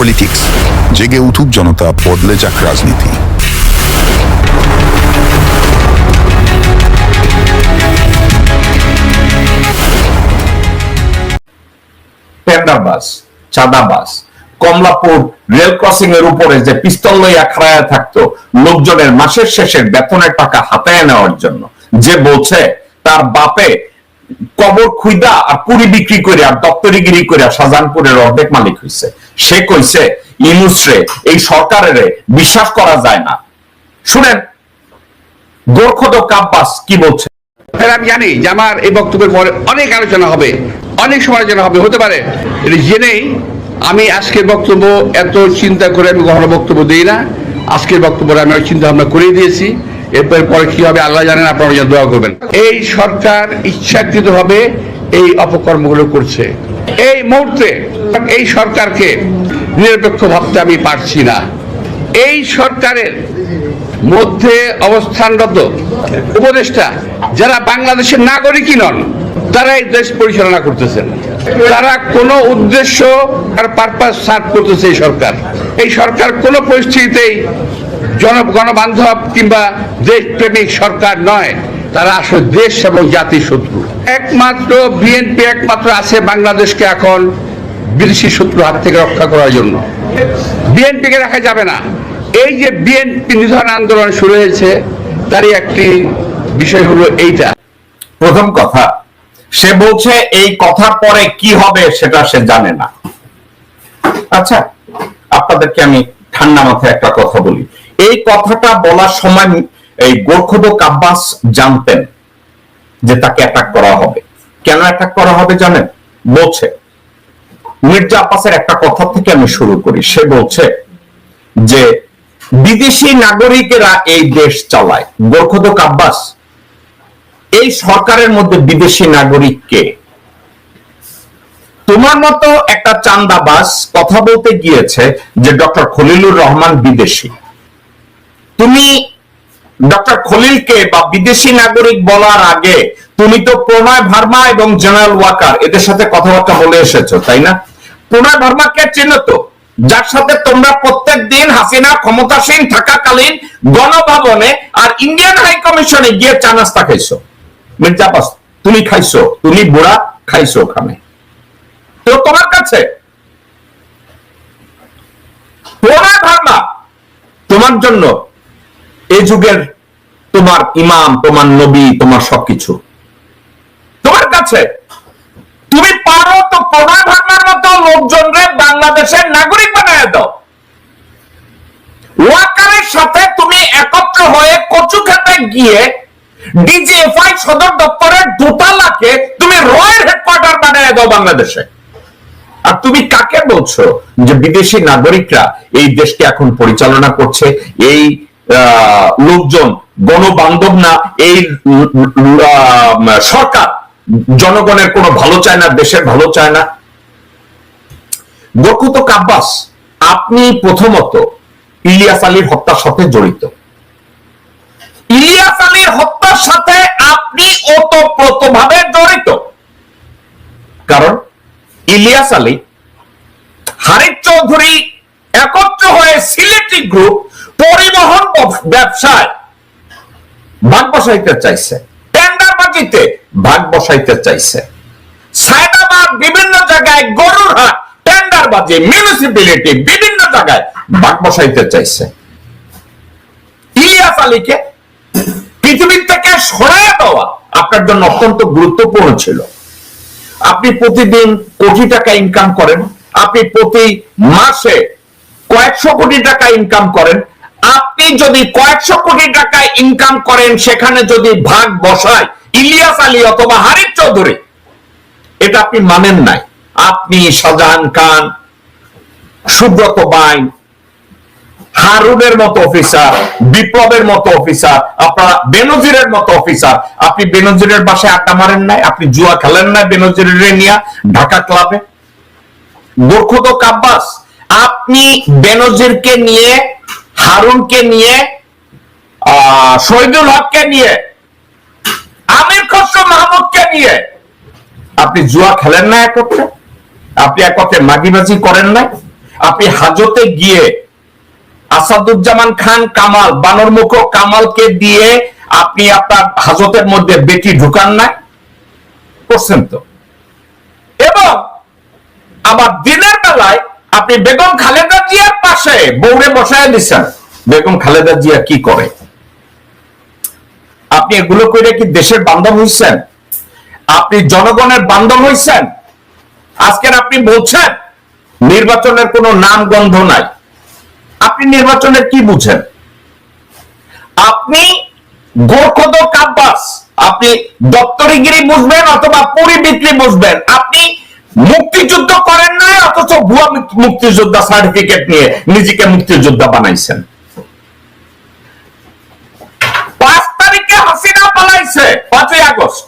Politics জেগে উঠুক জনতা, বদলে যাক রাজনীতি। কমলাপুর রেল ক্রসিং এর উপরে যে পিস্তল লইয়া খাড়ায় থাকতো লোকজনের মাসের শেষের বেতনের টাকা হাতায় নেওয়ার জন্য, যে বলছে, তার বাপে কবর খুইদা আর পুরি বিক্রি করে আর দপ্তরিগিরি করে শাহজাহানপুরের অর্ধেক মালিক হইছে। সে কইছে ইনুসরে এই সরকারের বিশ্বাস করা যায় না। শুনেন, গোর্খদ কাব্বাস কি বলছে? আমি জানি যে আমার এই বক্তব্যের পরে অনেক আলোচনা হবে, অনেক সমালোচনা হবে, হতে পারে। জেনেই আমি আজকের বক্তব্য এত চিন্তা করে আমি কখনো বক্তব্য দিই না। আজকের বক্তব্য আমি চিন্তা ভাবনা করে দিয়েছি। এরপর পরে কি হবে, আল্লাহ জানেন, আপনারা দোয়া করবেন। এই সরকার ইচ্ছাকৃতভাবে এই অপকর্মগুলো করছে। এই মুহূর্তে এই সরকারকে নিরপেক্ষ ভাবতে আমি পারছি না। এই সরকারের মধ্যে অবস্থানরত উপদেষ্টা, যারা বাংলাদেশের নাগরিকই নন তারা এই দেশ পরিচালনা করতেছেন। তারা কোনো উদ্দেশ্য আর পারপাস সার্ভ করতেছে এই সরকার। এই সরকার কোনো পরিস্থিতিতেই জন গণবান্ধব কিংবা দেশপ্রেমিক সরকার নয়। তারা আসলে দেশ এবং জাতির শত্রু। একমাত্র বিএনপি একমাত্র আছে বাংলাদেশকে এখন বিদেশি শত্রু হাত থেকে রক্ষা করার জন্য। বিএনপিকে রাখা যাবে না। এই যে বিএনপি নিধন আন্দোলন শুরু হয়েছে, তারই একটি বিষয় হলো এইটা। প্রথম কথা সে বলছে, এই কথার পরে কি হবে সেটা সে জানে না। আচ্ছা আপনাদেরকে আমি ঠান্ডা মাথায় একটা কথা বলি। এই কথাটা বলার সময় এই গোর্খদ কাব্বাস জানতেন যে তাকে অ্যাটাক করা হবে। কেন অ্যাটাক করা হবে জানেন? বলছে, মির্জা আব্বাসের একটা কথা থেকে আমি শুরু করি। সে বলছে যে, বিদেশি নাগরিকেরা এই দেশ চালায়। গোর্খদ কাব্বাস এই সরকারের মধ্যে বিদেশি নাগরিককে তোমার মতো একটা চান্দাবাস কথা বলতে গিয়েছে যে ডক্টর খলিলুর রহমান বিদেশি। তুমি ডক্টর খলিলকে বা বিদেশি নাগরিক বলার আগে তুমি তো প্রণয় ভার্মা এবং জেনারেল ওয়াকার, এদের সাথে কথাবার্তা বলে এসেছ, তাই না? প্রণয় ভার্মাকে চেনো তো? যার সাথে তোমরা প্রত্যেক দিন হাসিনা ক্ষমতাসীন থাকাকালীন গণভবনে আর ইন্ডিয়ান হাই কমিশনে গিয়ে চা নাস্তা মির্জাবাস তুমি খাইছো, তুমি বুড়া খাইছো ওখানে। তো তোমার কাছে প্রণয় ভার্মা তোমার জন্য এই যুগের তোমার ইমাম, তোমার নবী, তোমার সবকিছু। তোমার কাছে তুমি পারো তো প্রণয় ভার্মার মতো লোকজনরে বাংলাদেশের নাগরিক বানায় দাও। ওয়াকারের সাথে তুমি একত্র হয়ে কচু খেতে গিয়ে ডিজিএফআই সদর দপ্তরের দোতলাকে তুমি রয়্যাল হেডকোয়ার্টার বানায় দাও বাংলাদেশে। আর তুমি কাকে বলছো যে বিদেশি নাগরিকরা এই দেশকে এখন পরিচালনা করছে? এই লোকজন গণবান্ধব না? এই সরকার জনগণের কোনো ভালো চায় না, দেশের ভালো চায় না? দক্ষত কাব্বাস, আপনি প্রথমত ইলিয়াস আলীর হত্যার সাথে জড়িত। ইলিয়াস আলীর হত্যার সাথে আপনি ওতপ্রোতভাবে জড়িত। কারণ ইলিয়াস আলী হারিফ চৌধুরী একত্র হয়ে সিলেটি গ্রুপ পরিবহন ব্যবসায় ভাগ বসাইতে চাইছে টেন্ডারবাজিতে ভাগ বসাইতে চাইছে। সায়দাবাদ বিভিন্ন জায়গায় গরুর হাট টেন্ডারবাজি মিউনিসিপ্যালিটি বিভিন্ন জায়গায় ভাগ বসাইতে চাইছে। ইলিয়াস আলীকে পৃথিবীর থেকে সরাইয়া দেওয়া আপনার জন্য অত্যন্ত গুরুত্বপূর্ণ ছিল। আপনি প্রতিদিন কোটি টাকা ইনকাম করেন, আপনি প্রতি মাসে কয়েকশো কোটি টাকা ইনকাম করেন, আপনি যদি কয়েকশো কোটি টাকা ইনকাম করেন, সেখানে যদি ভাগ বসায়, ইলিয়াস আলী অথবা হারিফ চৌধুরী, এটা আপনি মানেন নাই। আপনি শাহজাহান খান, সুব্রত বাইন হারুনের মতো অফিসার বিপ্লবের মতো অফিসার আপনারা বেনজিরের মতো অফিসার। আপনি বেনজিরের বাসায় আড্ডা মারেন নাই আপনি জুয়া খেলেন না বেনজিরের নিয়ে ঢাকা ক্লাবে। গোর্খত কাব্বাস আপনি বেনজিরকে নিয়ে হারুনকে নিয়ে আহ, শহীদুল হককে নিয়ে আমির খসরু মাহমুদকে নিয়ে আপনি জুয়া খেলেন না একত্রে? আপনি একত্রে মাগিবাজি করেন না আপনি হাজতে গিয়ে আসাদুজ্জামান খান কামাল, বানরমুখ কামালকে দিয়ে আপনি আপনার হাজতের মধ্যে বেটি ঢুকান নাই? করছেন তো। এবং আবার দিনের বেলায় আপনি বেগম খালেদা জিয়ার পাশে বৌরে বসায় দিচ্ছেন বেগম খালেদা জিয়া কি করে? আপনি এগুলো করে কি দেশের বান্ধব হইছেন? আপনি জনগণের বান্ধব হইছেন? আজকের আপনি বলছেন, নির্বাচনের কোনো নাম গন্ধ নাই। আপনি নির্বাচনের কি বুঝেন? আপনি গোরখদক আব্বাস আপনি দপ্তরিগিরি বুঝবেন অথবা পুরি বিক্রি বুঝবেন। আপনি মুক্তিযুদ্ধ করেন নাই, অথচ ভুয়া মুক্তিযোদ্ধা সার্টিফিকেট নিয়ে নিজেকে মুক্তিযোদ্ধা বানাইছেন। পাঁচ তারিখে হাসিনা পালাইছে, পাঁচই আগস্ট।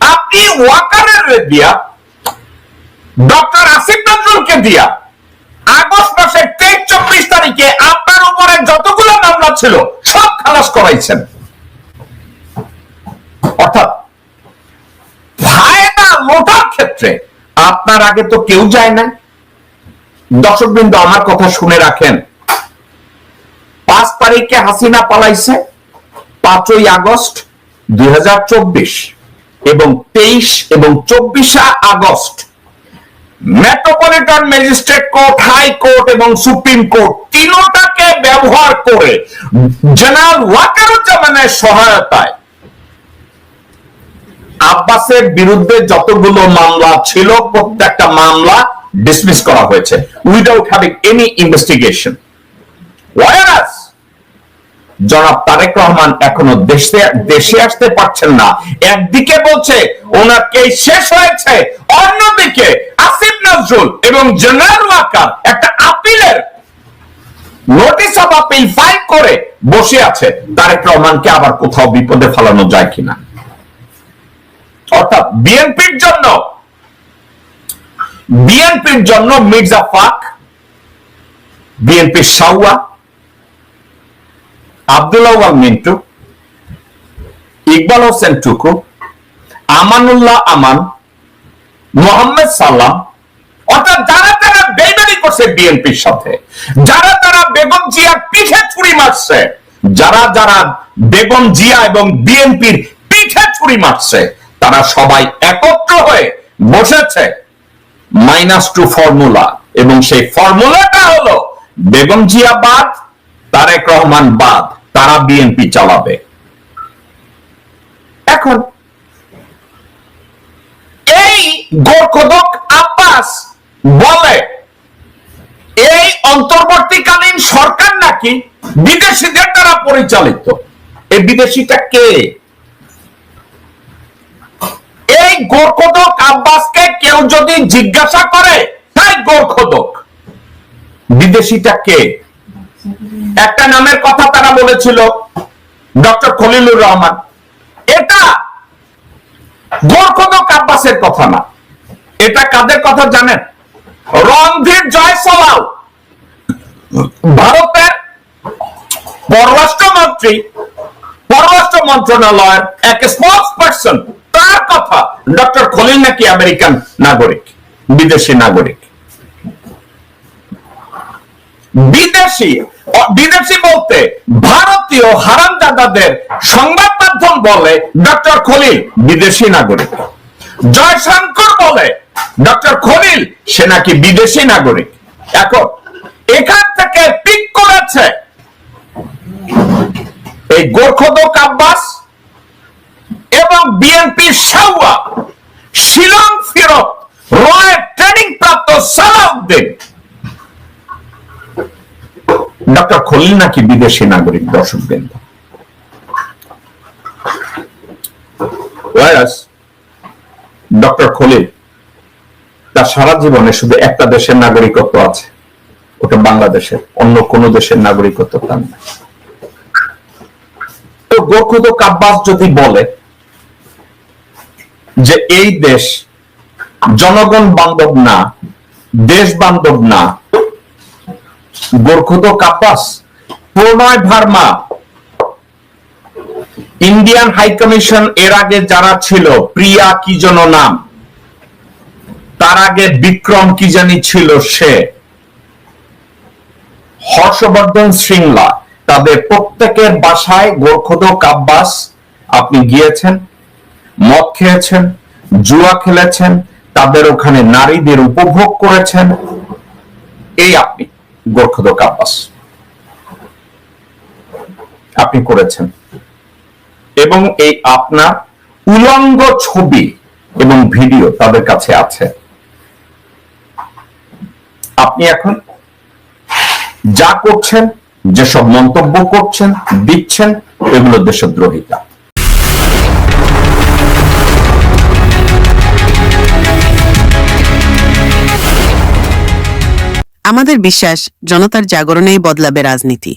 আপনি ওয়াকারের দিয়া, ডক্টর আসিফ নজরুলকে দিয়া আগস্ট মাসের তেইশ ছিল, সব খালাস করাইছেন। অর্থাৎ ফায়দা লোটার ক্ষেত্রে, আপনার আগে তো কেউ যায় না দর্শক বিন্দু আমার কথা শুনে রাখেন। পাঁচ তারিখে হাসিনা পালাইছে, পাঁচই আগস্ট দু হাজার চব্বিশ এবং তেইশ এবং চব্বিশে August metropolitan magistrate court high এবং সুপ্রিম কোর্ট তিনোটাকে ব্যবহার করে জেনারেল ওয়াকারুজ্জামানের সহায়তায় আব্বাসের বিরুদ্ধে যতগুলো মামলা ছিল, প্রত্যেকটা মামলা ডিসমিস করা হয়েছে without having any investigation whereas জনাব তারেক রহমান এখনও দেশে দেশে আসতে পারছেন না। একদিকে বলছে, ওনার কেস শেষ হয়েছে। অন্যদিকে আসিফ নজরুল এবং জেনারেল ওয়াকার একটা আপিলের নোটিশ অফ আপিল ফাইল করে বসে আছে। তারেক রহমানকে আবার কোথাও বিপদে ফেলানো যায় কিনা? অর্থাৎ বিএনপির জন্য বিএনপির জন্য মির্জা ফাক বিএনপির সাউয়া আব্দুল্লাহ মিন্টু, ইকবাল হোসেন টুকু, আমানুল্লাহ আমান, মোহাম্মদ সাল্লাম, অর্থাৎ যারা তারা বেইমানি করছে বিএনপির সাথে, যারা তারা বেগম জিয়ার পিঠে ছুরি মারছে, যারা যারা বেগম জিয়া এবং বিএনপির পিঠে ছুরি মারছে, তারা সবাই একত্র হয়ে বসেছে মাইনাস টু ফর্মুলা এবং সেই ফর্মুলাটা হলো বেগম জিয়া বাদ, তারেক রহমান বাদ। তারা বিএনপি চালাবে। এখন এই গোরখদক আব্বাস বলে, এই অন্তর্বর্তীকালীন সরকার নাকি বিদেশিদের দ্বারা পরিচালিত। এই বিদেশিটা কে? এই গোরখদক আব্বাসকে কেউ যদি জিজ্ঞাসা করে, তাই গোরখদক। বিদেশিটা কে? একটা নামের কথা তারা বলেছিল, ডক্টর খলিলুর রহমান। এটা গোরখদক আব্বাসের কথা না। এটা কাদের কথা জানেন? রণধীর জয়সওয়াল, ভারতের পররাষ্ট্রমন্ত্রী, পররাষ্ট্র মন্ত্রণালয়ের এক স্পোর্টস পার্সন তার কথা? ডক্টর খলিল নাকি আমেরিকান নাগরিক, বিদেশি নাগরিক। বিদেশি বিদেশি বলতে ভারতীয় হারামজাদাদের সংবাদ মাধ্যম বলে ডক্টর খলিল, বিদেশি নাগরিক। জয়শঙ্কর বলে ডক্টর খলিল, সে নাকি বিদেশি নাগরিক। এখন, এখান থেকে পিক করেছে এই গোর্খদক আব্বাস এবং বিএনপি সাউয়া শিলং ফিরত, রয়ের ট্রেনিং প্রাপ্ত সালাউদ্দিন। ডক্টর খলিল নাকি বিদেশি নাগরিক, দর্শক বৃন্দ? ডক্টর খলিল, তার সারা জীবনে শুধু একটা দেশের নাগরিকত্ব আছে, ওটা বাংলাদেশের, অন্য কোন দেশের নাগরিকত্ব তার না তো গোরখুদ কাব্বাস যদি বলে যে এই দেশ জনগণ বান্ধব না দেশ বান্ধব না গোরখুদ কাব্বাস, Pranay Verma, Indian high commission এর আগে যারা ছিল, প্রিয়া কি যেন নাম, তার আগে বিক্রম কি জানি ছিল সে। হর্ষবর্ধন শৃঙ্গলা তাদের প্রত্যেকের বাসায় গোরখদক আব্বাস আপনি গিয়েছেন, মদ খেয়েছেন, জুয়া খেলেছেন, তাদের ওখানে নারীদের উপভোগ করেছেন, এই আপনি। গোরখদক আব্বাস। আপনি করেছেন। এবং এই আপনার উলঙ্গ ছবি এবং ভিডিও তাদের কাছে আছে। আপনি এখন যা করছেন, যেসব মন্তব্য করছেন, দিচ্ছেন, এগুলো দেশদ্রোহিতা। আমাদের বিশ্বাস জনতার জাগরণেই বদলাবে রাজনীতি।